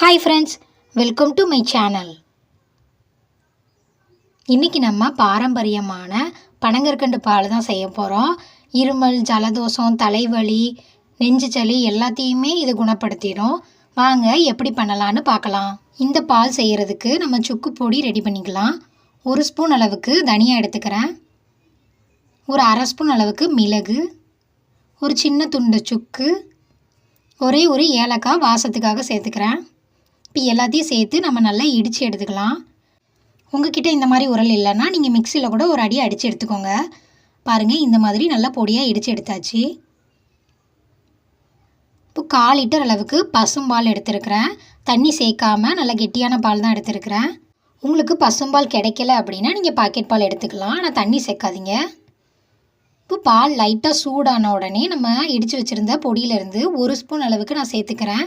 Hi friends welcome to my channel இன்றைக்கி நம்ம பாரம்பரியமான பனங்கற்கண்டு பால் தான் செய்ய போகிறோம் இருமல் ஜலதோஷம் தலைவலி நெஞ்சு சளி எல்லாத்தையுமே இது குணப்படுத்திடும். வாங்க எப்படி பண்ணலான்னு பார்க்கலாம். இந்த பால் செய்கிறதுக்கு நம்ம சுக்கு பொடி ரெடி பண்ணிக்கலாம். ஒரு ஸ்பூன் அளவுக்கு தனியா எடுத்துக்கிறேன். ஒரு அரை ஸ்பூன் அளவுக்கு மிளகு. ஒரு சின்ன துண்டு சுக்கு. ஒரே ஒரு ஏலக்காய் வாசத்துக்காக சேர்த்துக்கிறேன். இப்போ எல்லாத்தையும் சேர்த்து நம்ம நல்லா இடித்து எடுத்துக்கலாம். உங்ககிட்ட இந்த மாதிரி உரல் இல்லைன்னா நீங்கள் மிக்சியில் கூட ஒரு அடி அடித்து எடுத்துக்கோங்க. பாருங்கள் இந்த மாதிரி நல்லா பொடியாக இடித்து எடுத்தாச்சு. இப்போ கால் லிட்டர் அளவுக்கு பசும்பால் எடுத்துருக்கிறேன். தண்ணி சேர்க்காம நல்லா கெட்டியான பால் தான் எடுத்துருக்கிறேன். உங்களுக்கு பசும்பால் கிடைக்கல அப்படின்னா நீங்கள் பாக்கெட் பால் எடுத்துக்கலாம். ஆனால் தண்ணி சேர்க்காதீங்க. இப்போ பால் லைட்டாக சூடான உடனே நம்ம இடித்து வச்சுருந்த பொடியிலேருந்து ஒரு ஸ்பூன் அளவுக்கு நான் சேர்த்துக்கிறேன்.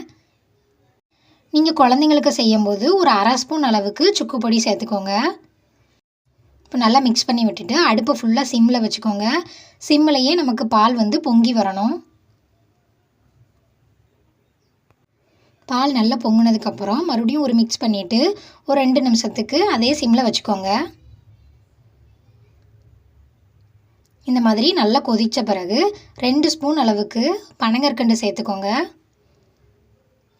நீங்கள் குழந்தைங்களுக்கு செய்யும்போது ஒரு அரை ஸ்பூன் அளவுக்கு சுக்கு பொடி சேர்த்துக்கோங்க. இப்போ நல்லா மிக்ஸ் பண்ணி விட்டுட்டு அடுப்பை ஃபுல்லாக சிம்மில் வச்சுக்கோங்க. சிம்மிலையே நமக்கு பால் வந்து பொங்கி வரணும். பால் நல்லா பொங்கினதுக்கப்புறம் மறுபடியும் ஒரு மிக்ஸ் பண்ணிவிட்டு ஒரு ரெண்டு நிமிஷத்துக்கு அதே சிம்மில் வச்சுக்கோங்க. இந்த மாதிரி நல்லா கொதித்த பிறகு ரெண்டு ஸ்பூன் அளவுக்கு பனங்கற்கண்டு சேர்த்துக்கோங்க.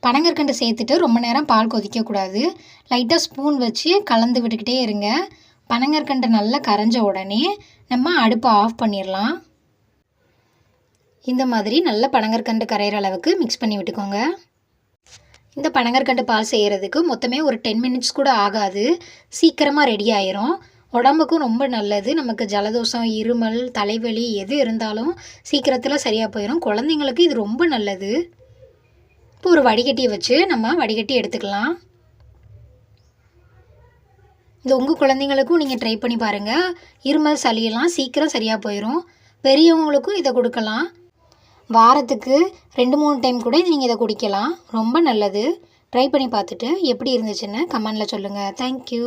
பனங்கற்கண்டு சேர்த்துட்டு ரொம்ப நேரம் பால் கொதிக்கக்கூடாது. லைட்டாக ஸ்பூன் வச்சு கலந்து விட்டுக்கிட்டே இருங்க. பனங்கற்கண்டு நல்லா கரைஞ்ச உடனே நம்ம அடுப்பை ஆஃப் பண்ணிடலாம். இந்த மாதிரி நல்ல பனங்கற்கண்டு கரையிற அளவுக்கு மிக்ஸ் பண்ணி விட்டுக்கோங்க. இந்த பனங்கற்கண்டு பால் செய்கிறதுக்கு மொத்தமே ஒரு டென் மினிட்ஸ் கூட ஆகாது. சீக்கிரமாக ரெடி ஆயிரும். உடம்புக்கும் ரொம்ப நல்லது. நமக்கு ஜலதோஷம் இருமல் தலைவலி எது இருந்தாலும் சீக்கிரத்தில் சரியாக போயிடும் குழந்தைங்களுக்கு இது ரொம்ப நல்லது. இப்போ ஒரு வடிகட்டியை வச்சு நம்ம வடிகட்டி எடுத்துக்கலாம். இந்த உங்கள் குழந்தைங்களுக்கும் நீங்கள் ட்ரை பண்ணி பாருங்கள் இருமல் சளியெல்லாம் சீக்கிரம் சரியாக போயிடும் பெரியவங்களுக்கும் இதை கொடுக்கலாம். வாரத்துக்கு ரெண்டு மூணு டைம் கூட நீங்கள் இதை குடிக்கலாம். ரொம்ப நல்லது. ட்ரை பண்ணி பார்த்துட்டு எப்படி இருந்துச்சுன்னு கமெண்டில் சொல்லுங்கள் தேங்க்யூ